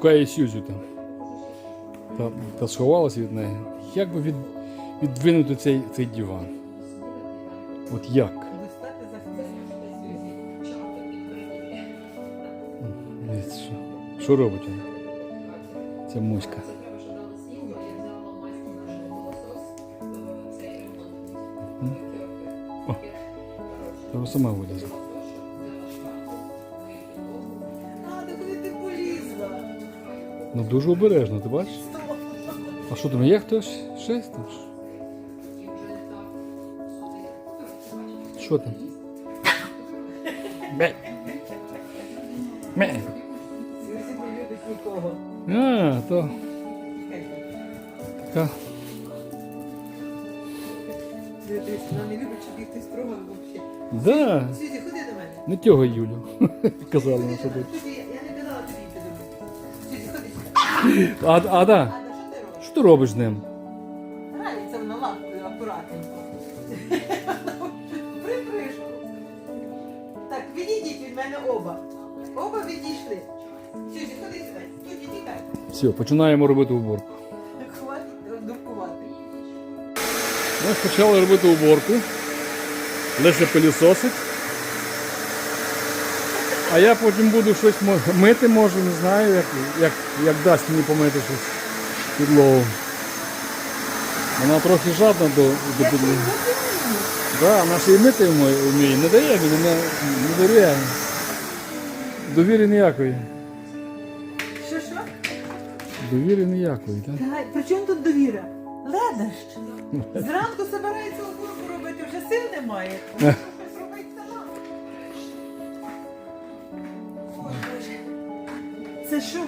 шукає Сюзю там. Та, та сховалася від неї. Як би від, відвинути цей, цей диван? От як? Що, що робить вона? Ця моська. О, Зараз сама вилізла. Ну дуже обережно, ти бачиш? А що там, є хтось? Щось там? Що там? Бе. Нікого. А, то така. Вона не любить, щоб їх взагалі. Да, Сюзі, ходи до мене. не тього Юлю. Казала на собі. А, а, да. Ада, що ти робиш? Що ти робиш з ним? Грається вона лапкою акуратненько. Припришку. Так, відійдіть від мене оба. Оба відійшли. Сюзі, ходи сюди. Сюзі, тікай. Все, починаємо робити уборку. Хватить дуркувати. Ми почали робити уборку. Леся пилісосить. А я потім буду щось мити, може, не знаю, як, як, як дасть мені помити щось підлогу. Вона трохи жадна до, до підлоги. Да, вона ще й мити вміє. Не дає мені, не, не довіряє. Довіри ніякої. Що, що? Довіри ніякої, так? Та, при чому тут довіра? Ледаш. Зранку збирається уборку робити, вже сил немає. Це що?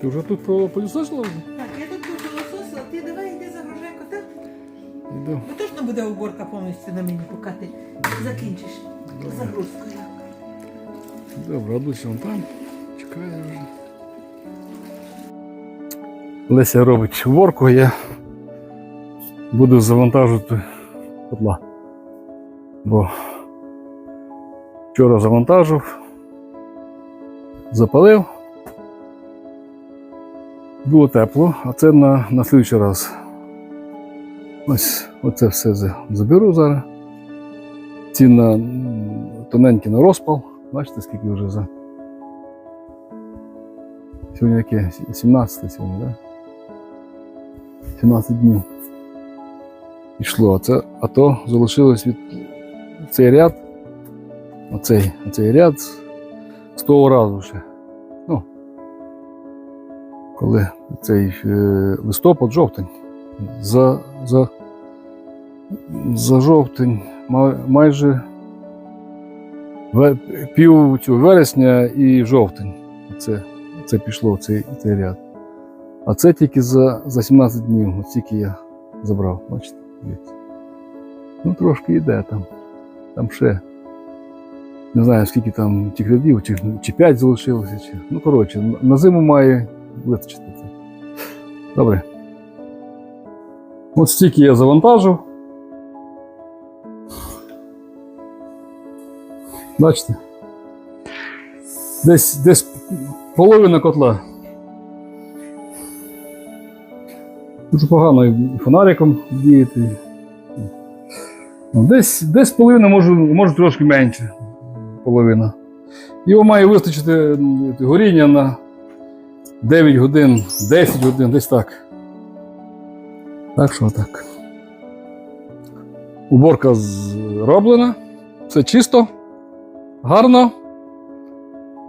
Ти вже тут пилісосила? Так, я тут буду лососила, ти давай йди загружай кота. Йду. Бо точно буде уборка повністю на мені, поки ти закінчиш загрузкою. Добре, Адуся вон там. Чекає вже. Леся робить уборку, я буду завантажувати котла. Бо вчора завантажив, запалив. Було тепло, а це на, на слідчий раз. Ось оце все заберу зараз. Ці на тоненькі на розпал. Бачите, скільки вже за. Сьогодні яке? 17 сьогодні, так? Да? 17 днів. Пішло. А, це, а то залишилось від цей ряд. Оцей, оцей ряд з того разу ще. Коли цей е, листопад, жовтень. За, за, за жовтень майже пів цього вересня і жовтень. Це, це пішло цей, цей ряд. А це тільки за, за 17 днів, ось тільки я забрав, бачите? дивіться. Ну, трошки йде там. Там ще. Не знаю, скільки там тих рядів, чи, чи 5 залишилося, чи. Ну, коротше, на зиму має вистачити це. Добре. От стільки я завантажив. Бачите? Десь, десь половина котла. Дуже погано і фонариком діяти. Ну, Десь, десь половина, може, може трошки менше. Половина. Його має вистачити горіння на 9 годин, 10 годин, десь так. Так що так. Уборка зроблена. Все чисто. Гарно.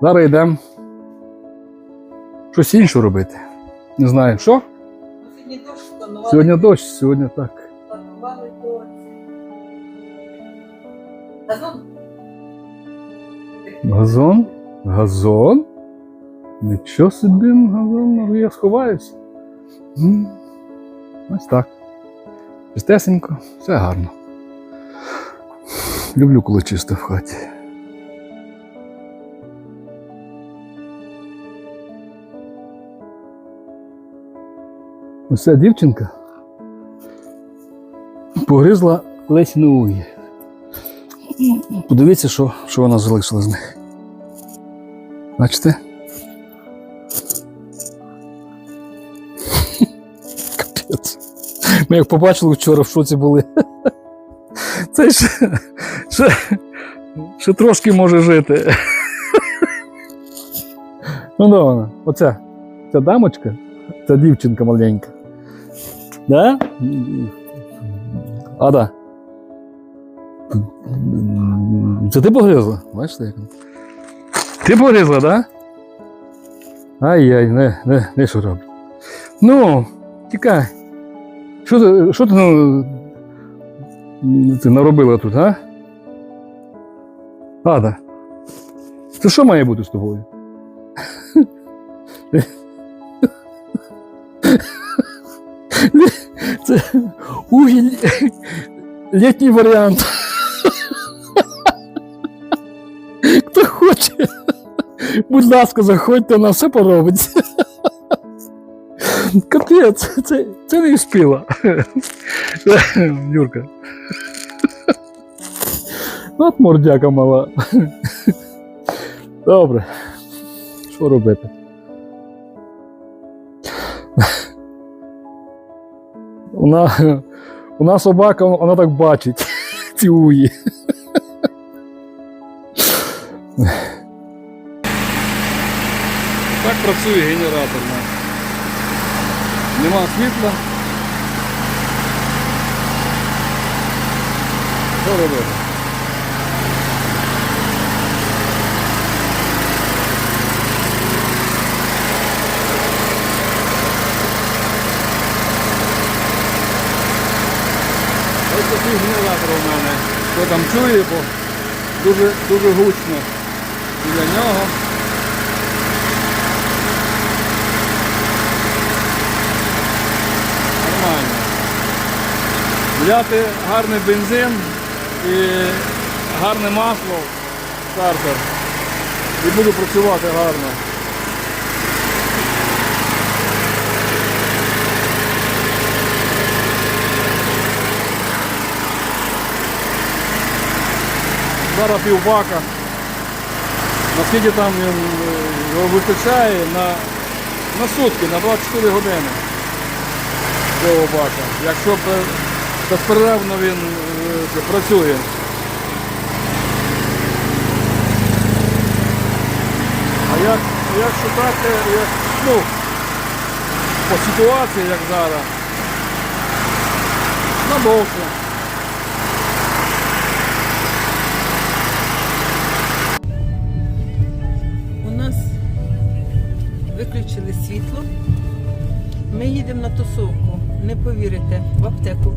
Зараз йдемо. Щось інше робити. Не знаю що. Сьогодні дощ планували. Сьогодні дощ, сьогодні так. Планували. Газон? Газон? Газон? Нічого собі може я сховаюсь. М, Ось так. Чистесенько, все гарно. Люблю, коли чисто в хаті. Ось ця дівчинка погризла Лесіну угі. Подивіться, що, що вона залишила з них. Бачите? Ми як побачили вчора в шоці були. Це ще, ще, ще трошки може жити. Ну, вона. Оця. Ця дамочка, ця дівчинка маленька. Да? А, да. Це ти погризла? Бачите, як? Ти погризла, да? Ай-яй, не, не, не що робить. Ну, тікай. Що що ти ну, ти наробила тут, а? Ада. Це що має бути з тобою? Це угіль літній варіант. Хто хоче, будь ласка, заходьте, на все поробиться. Капець, це, це не спіла. Юрка. От мордяка мала. Добре. Що робити? Вона, вона собака, вона так бачить. Ці уї. Так працює генератор. Нема світла. Що робити? Ось такий генератор у мене. Хто там чує, бо дуже, дуже гучно біля нього. Нормально. Взяти гарний бензин і гарне масло стартер. І буду працювати гарно. Зараз півбака. Наскільки там е, його вистачає на, на сутки, на 24 години цього бака. Якщо безперервно він е, працює. А як, так, е, як, ну, по ситуації, як зараз, надовше. У нас виключили світло. Ми їдемо на тусовку. Не повірите, в аптеку.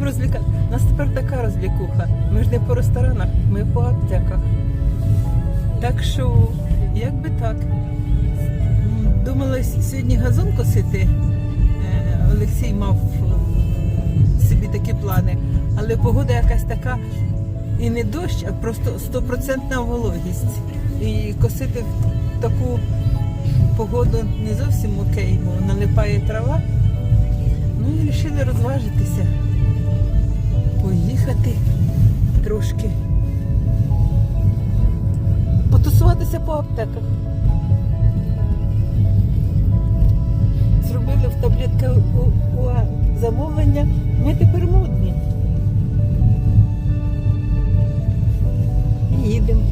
Будемо розлікати. У нас тепер така розлікуха. Ми ж не по ресторанах, ми по аптеках. Так що, як би так. Думала сьогодні газон косити. Е, Олексій мав собі такі плани. Але погода якась така, і не дощ, а просто стопроцентна вологість. І косити в таку погоду не зовсім окей, бо налипає трава. Ну і вирішили розважитися. Поїхати трошки. Потусуватися по аптеках. Зробили в таблетки у, у замовлення. Ми тепер модні. Їдемо.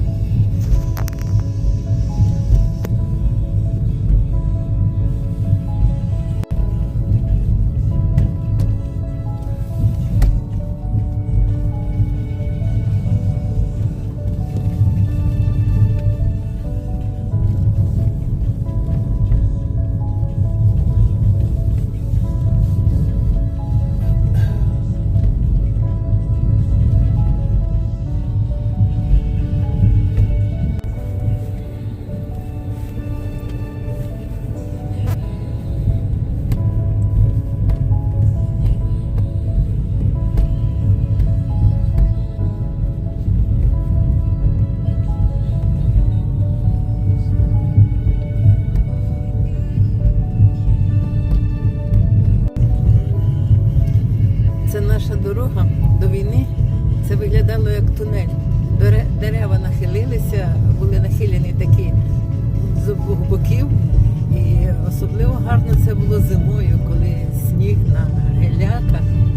Зимою, коли сніг на геляках.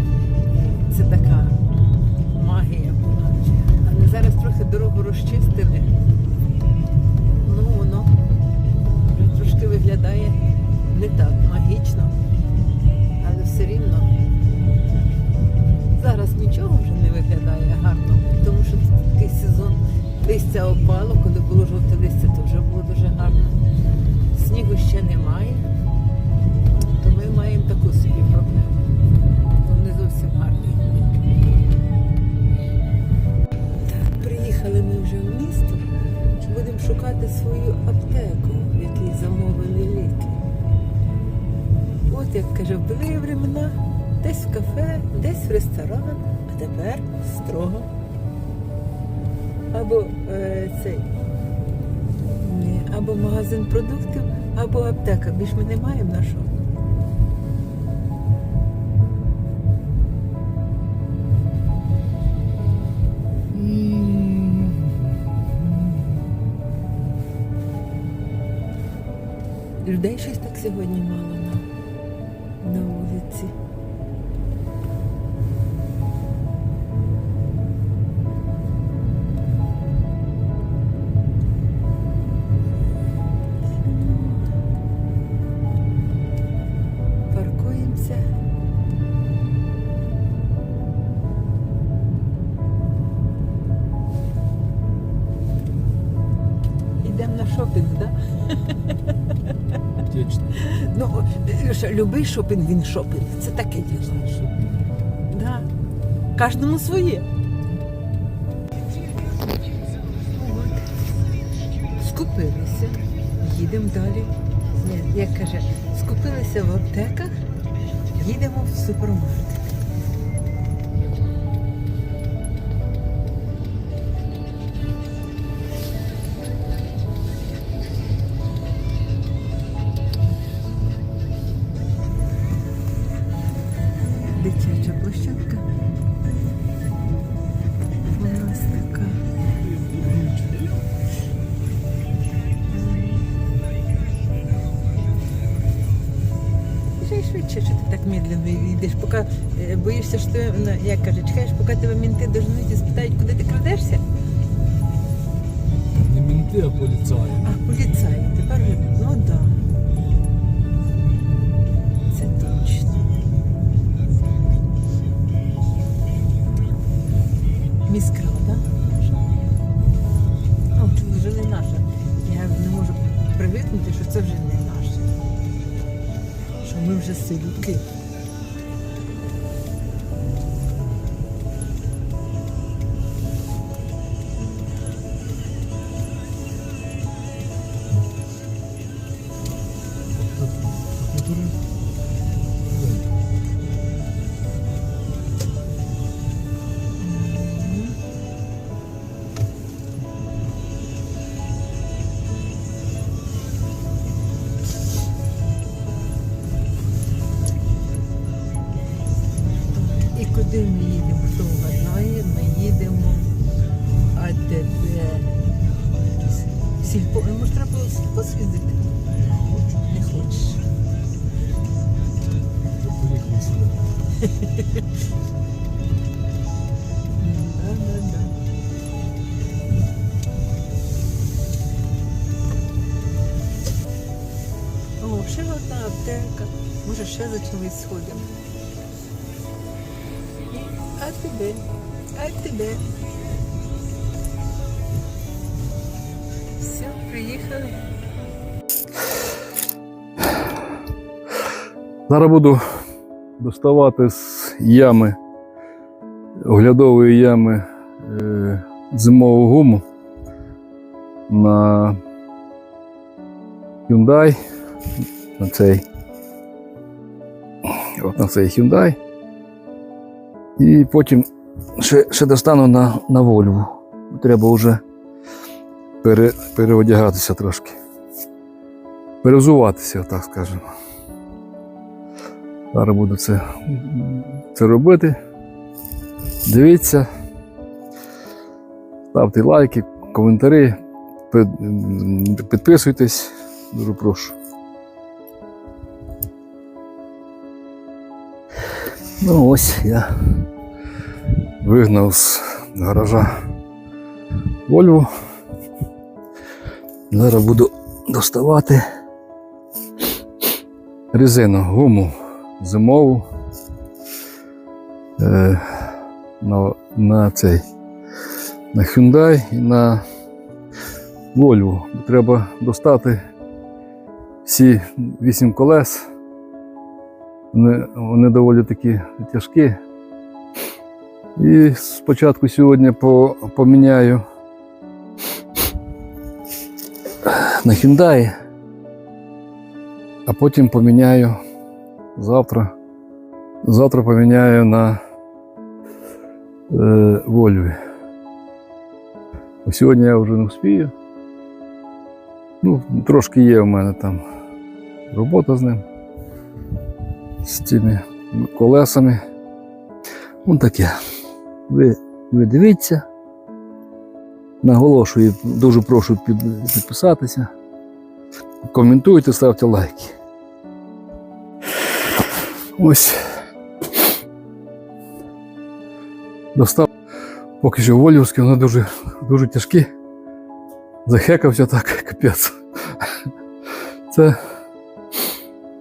Кафе, десь в ресторан, а тепер строго. Або е, цей або магазин продуктів, або аптека. Більш ми не маємо на що. Людей щось так сьогодні мало Люша, любий шопінг, він шопінг. Це таке діло. Да. Кожному своє. Скупилися, їдемо далі. Ні, як каже, скупилися в аптеках, їдемо в супермаркет. Боїшся, що ти, ну, як кажуть, чекаєш, поки тебе мінти доженуть і спитають, куди ти крадешся. Не менты, а полицаи. А, поліцай, тепер вже, ну так. Да. Це точно. Міськрада. Ну, це вже не наша. Я не можу привикнути, що це вже не наше. Що ми вже селюки. Ми їдемо? Хто вгадає, ми їдемо АТБ. Сільпо. А Може треба було сільпо з'їздити? Не хочеш. О, ще одна аптека. Може, ще за чимось сходимо. Тебе? А тебе? Все, приїхали. Зараз буду доставати з ями, оглядової ями е, зимову гуму на Hyundai. На цей. От на цей Hyundai. І потім ще, ще достану на, на Volvo. Треба вже пере, переодягатися трошки. Перевзуватися, так скажемо. Зараз буду це, це робити. Дивіться, ставте лайки, коментарі, підписуйтесь, дуже прошу. Ну ось я вигнав з гаража Вольву. Зараз буду доставати резину, гуму зимову е, на, на цей на Hyundai і на Volvo. Треба достати всі вісім колес. Вони, вони доволі такі тяжкі. І спочатку сьогодні по, поміняю на Hyundai, а потім поміняю завтра. Завтра поміняю на е, Volvo. Сьогодні я вже не вспію. Ну, трошки є в мене там робота з ним, з цими колесами. Ну таке. Ви, ви дивіться. Наголошую, дуже прошу під, підписатися. Коментуйте, ставте лайки. Ось. Достав поки що волівські, вони дуже, дуже тяжкі. Захекався так, капець. Це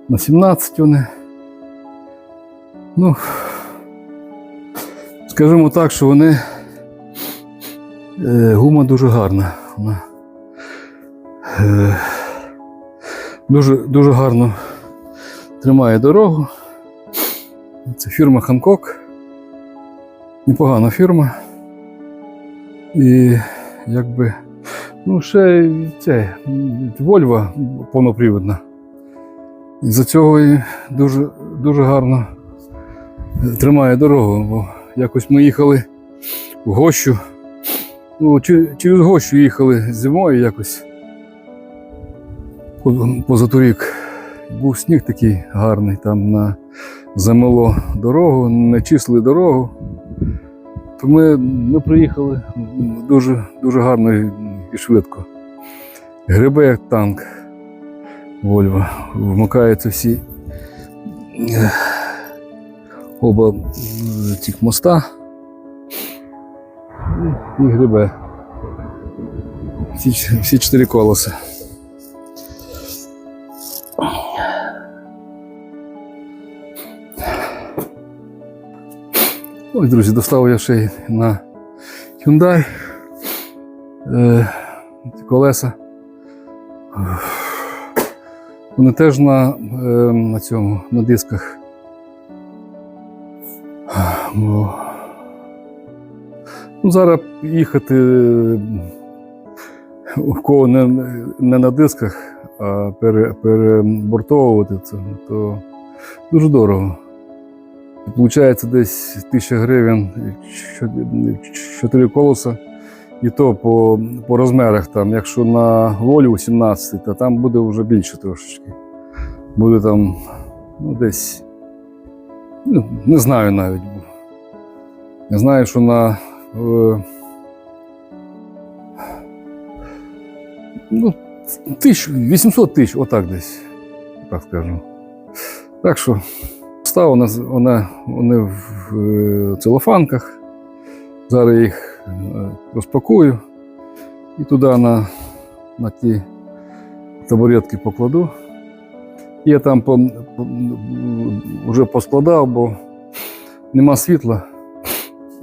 на 17 вони. Ну, скажімо так, що вони е, гума дуже гарна. Вона е, дуже, дуже гарно тримає дорогу. Це фірма Ханкок. Непогана фірма. І якби, ну, ще це, Вольва повнопривідна. І за цього дуже, дуже гарно тримає дорогу, бо якось ми їхали в гощу. Ну, через гощу їхали зимою якось. Позаторік був сніг такий гарний, там на замело дорогу, не числили дорогу. То ми, ми приїхали дуже, дуже гарно і, швидко. Грибе як танк Вольво. Вмикаються всі оба е, цих моста і, грибе. Всі, всі чотири колеса. Ось, друзі, доставив я ще й на Hyundai е, колеса. Вони теж на, е, на цьому, на дисках. Ну, зараз їхати е, у кого не, не на дисках, а пере, перебортовувати це, то дуже дорого. Получається десь 1000 гривень, 4 колеса. І то по, по розмірах, там, якщо на волю 17, то там буде вже більше трошечки. Буде там ну, десь. Ну, не знаю навіть. Я знаю, що на. Е, ну, тисяч, 800 тисяч, отак десь, так скажу. Так що став вона, вона, вони в е, целофанках. Зараз їх е, розпакую і туди на, на ті табуретки покладу. Я там по, по, вже поскладав, бо нема світла.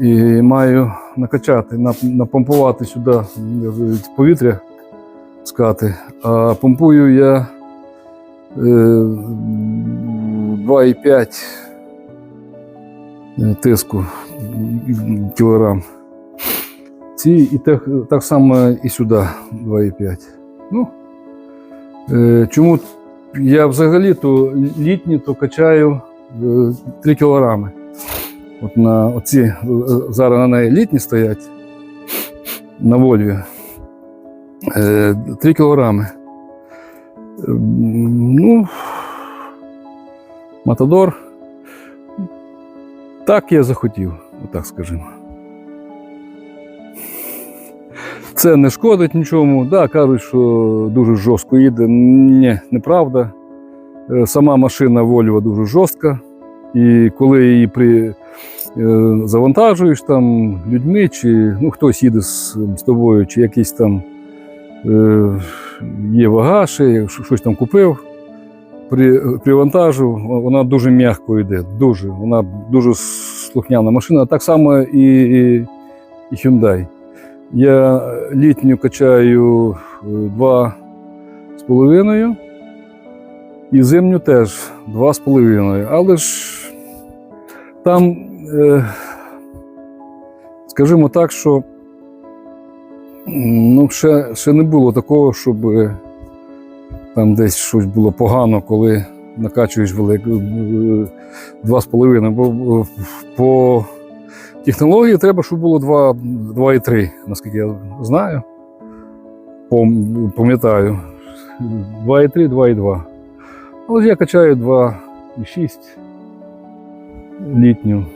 І маю накачати, нап- напомпувати сюди е, повітря з хати. А помпую я е, 2,5 е, тиску кілограм. Ці і так, так само і сюди 2,5. Ну, е, чому я взагалі то літні то качаю е, 3 кілограми. От на оці зараз на неї літні стоять на Вольві. Е, 3 кілограми. Е, Ну, Матадор. Так я захотів, отак скажімо. Це не шкодить нічому. Да, кажуть, що дуже жорстко їде. Ні, неправда. Е, Сама машина Volvo дуже жорстка. І коли її при, е, завантажуєш там людьми, чи ну, хтось їде з, з тобою, чи якийсь там е, є вага, ще щось там купив, при, привантажив, вона дуже м'яко йде, дуже. Вона дуже слухняна машина. Так само і, і, і Hyundai. Я літню качаю е, два з половиною. І зимню теж два з половиною. Але ж там, е, скажімо так, що ну, ще, ще не було такого, щоб е, там десь щось було погано, коли накачуєш велику е, два з половиною. Бо е, по технології треба, щоб було 2,3, наскільки я знаю. Пам'ятаю. 2,3, 2,2. Але я качаю 2,6 літню.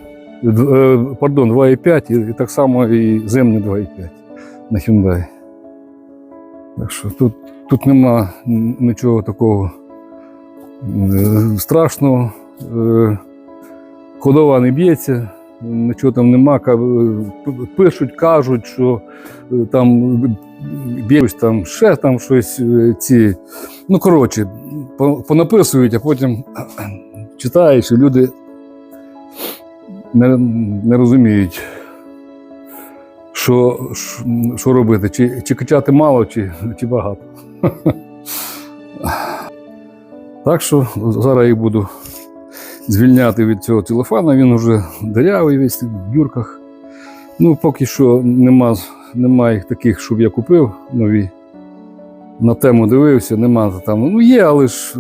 Е, Пардон, 2,5 і, так само і зимню 2,5 на Hyundai. Так що тут, тут нема нічого такого е, страшного. Е, Ходова не б'ється, нічого там нема. Пишуть, кажуть, що там б'ють там ще там щось ці. Ну, коротше, понаписують, а потім читаєш, і люди не, не розуміють, що, що, робити, чи, чи качати мало, чи, чи багато. Так що зараз я буду звільняти від цього телефона, він вже дирявий весь в дюрках. Ну, поки що нема, нема їх таких, щоб я купив нові на тему дивився, нема там. Ну, є, але ж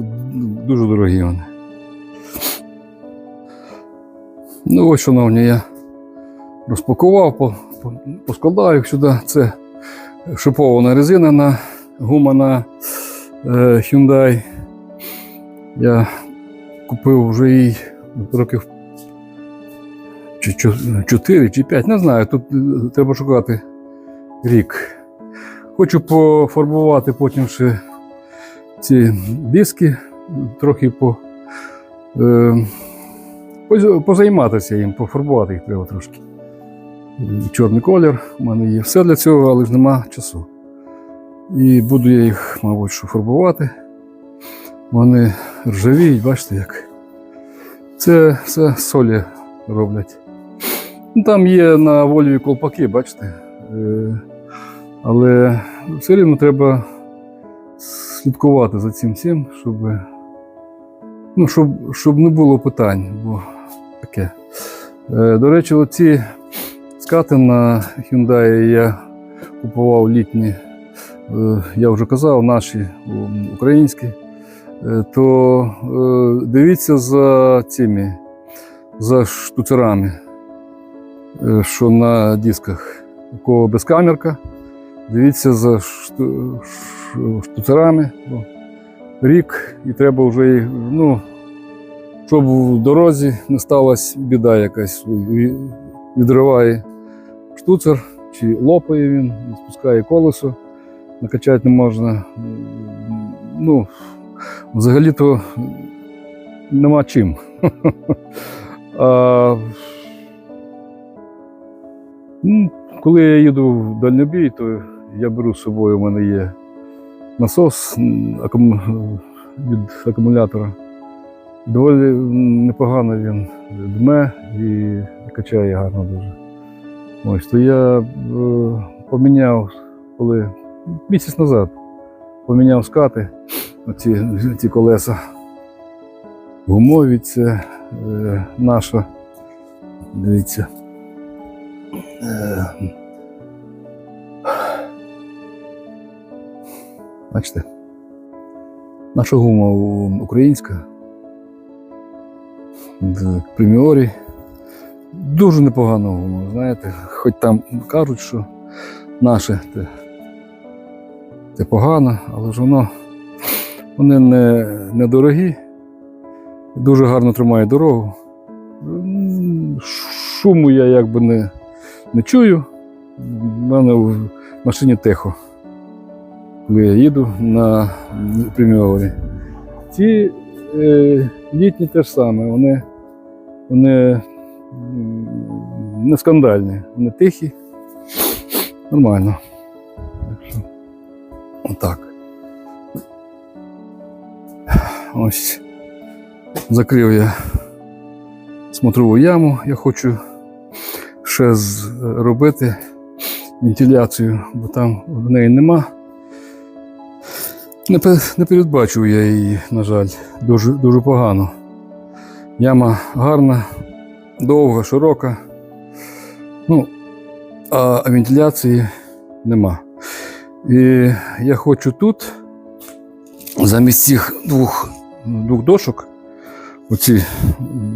дуже дорогі вони. Ну, ось, шановні, я розпакував, по, по, поскладав їх сюди. Це шипована резина на гума на е, Hyundai. Я купив вже її років 4 чи 5, не знаю. Тут е, треба шукати рік. Хочу пофарбувати потім ще ці диски, трохи по, е, позайматися їм, пофарбувати їх треба трошки. Чорний колір у мене є все для цього, але ж нема часу. І буду я їх, мабуть, що фарбувати. Вони ржавіють, бачите як. Це все солі роблять. Там є на Вольві колпаки, бачите. Е, але все рівно треба слідкувати за цим всім, щоб, ну, щоб, щоб не було питань, бо таке. Е, До речі, оці скати на Hyundai я купував літні, е, я вже казав, наші українські. Е, То дивіться за цими, за штуцерами, що на дисках. У кого безкамерка, дивіться за штуцерами. Рік, і треба вже їх, ну, щоб в дорозі не сталася біда якась. Відриває штуцер чи лопає він, спускає колесо, накачати не можна. Ну, взагалі-то нема чим. а, ну, коли я їду в дальнобій, то я беру з собою, у мене є насос від акумулятора. Доволі непогано він дме і качає гарно дуже. Ось, то я е, поміняв, коли місяць назад поміняв скати, оці, ці колеса. Гумові це е, наша, дивіться. Е, бачите? Наша гума українська. Преміорі. Дуже непогана гума, знаєте, хоч там кажуть, що наше те, це погано, але ж воно вони не, недорогі, дуже гарно тримають дорогу. Шуму я якби не, не чую. У мене в машині тихо, коли я їду на преміорі. Ці е, літні теж саме, вони Вони не скандальні, вони тихі. Нормально. Так що, отак. Ось закрив я смотрову яму. Я хочу ще зробити вентиляцію, бо там в неї нема. Не, не передбачив я її, на жаль, дуже, дуже погано. Яма гарна, довга, широка. Ну, а вентиляції нема. І я хочу тут, замість цих двох, двох дошок, оці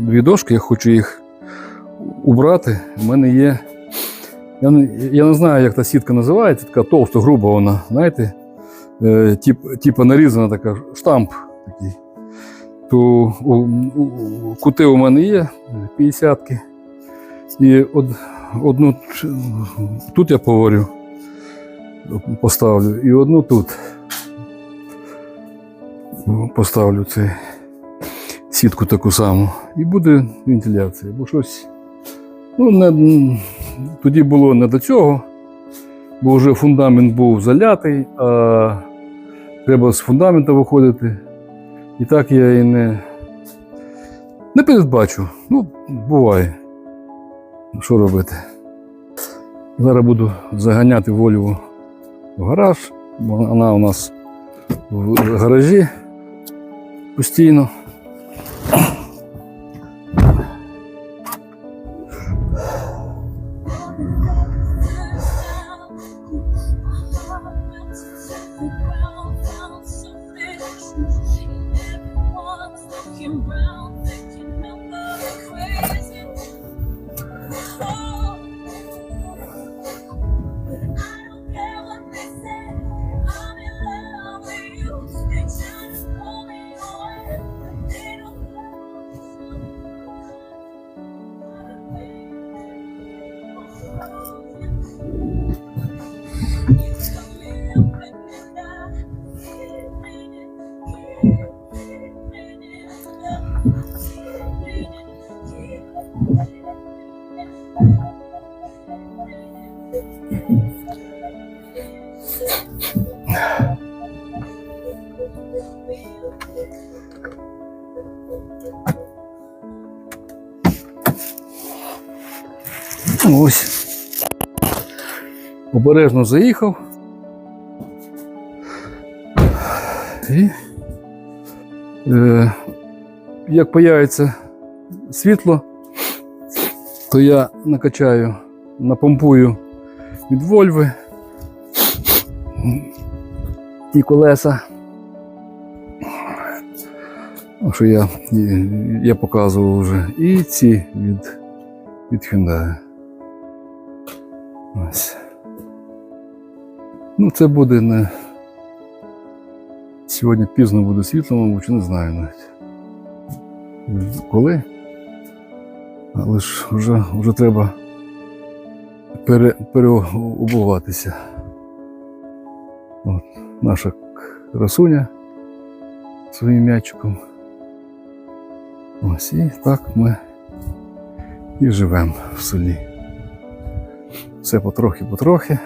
дві дошки, я хочу їх убрати. У мене є. Я я не знаю, як та сітка називається, така товста, груба вона, знаєте, е, тип, типа нарізана така, штамп такий. То у, у, кути у мене є 50-ки. І од, одну тут я поварю, поставлю, і одну тут поставлю цей сітку таку саму. І буде вентиляція. Бо щось. Ну, не, тоді було не до цього, бо вже фундамент був залятий, а треба з фундамента виходити. І так я і не, не передбачу. Ну, буває. Що робити? Зараз буду заганяти Вольву в гараж, бо вона у нас в гаражі постійно. Обережно заїхав. І е, як появиться світло, то я накачаю, напомпую від Вольви ті колеса. Що я, я показував вже. І ці від, від Hyundai. Ось. Ну, це буде не. Сьогодні пізно буде світло, мабуть, не знаю навіть. Коли? Але ж вже, вже треба пере, переобуватися. От, наша красуня своїм м'ячиком. Ось і так ми і живемо в селі. Все потрохи-потрохи.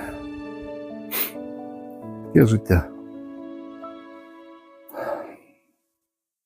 Таке життя.